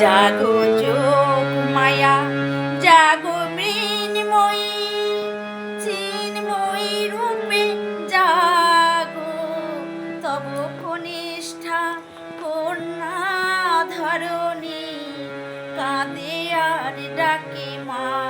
জাগো যোগ মায়া জাগো মৃন্ময়ী চিন্ময়ী রূপে জাগো তব কনিষ্ঠা কন্যা ধরণী কাঁদে আর ডাকে মা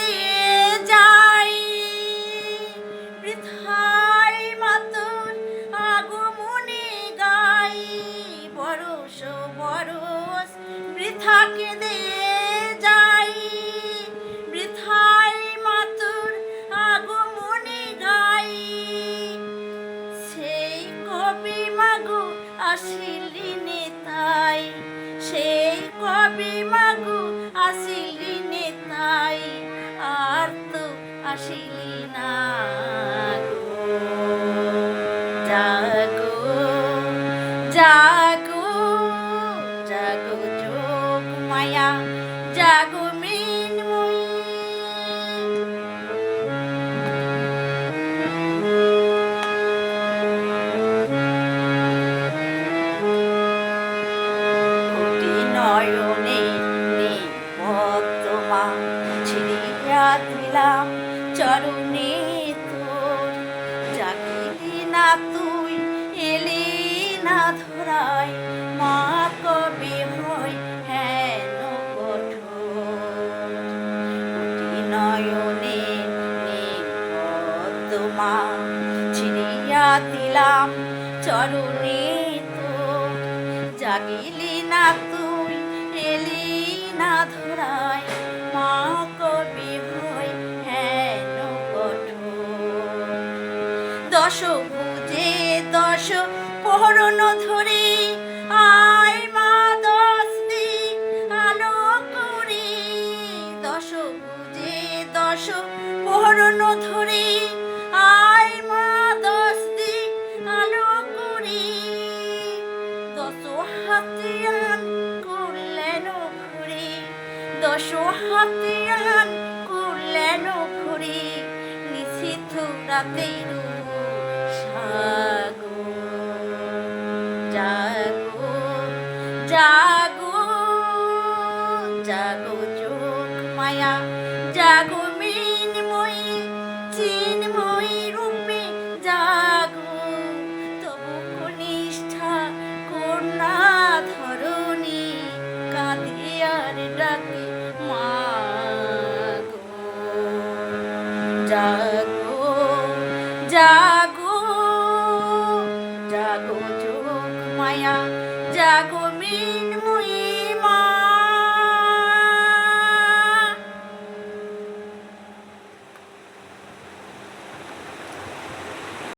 বৃথাকে দিয়ে যাই। বৃথাই মাতন আগমনে গাই সেই কবি মাগো আসিলি নেতাই সেই কবি মাগো আসিলি নেতাই আর তো আসিলি না। জাগো জাগো জাগো। মায়া জাগো মৃন্ময়ী। ভক্ত নিপদ্মা ছিড়িয়া দিলাম ছিড়িয়া দিলাম, চরণে তোর জাগিলি না তুই, এলি না ধরাই মা কবি ভয় হেন কঠোর। দশ বুঝে দশ পহরণ ধরে, আয় মা দশ দিক আলো করে। দশ বুঝে দশ পহরণ ধরে আয় মা দশ দিক আলো করে। দশ হাতিয়ান করলেন ঘুরে নিষিদ্ধ রাতের সাগো। জাগো জাগো জাগো যোগ মায়া। জাগো জাগো জাগো জাগো যোগ মায়া জাগো মৃন্ময়ী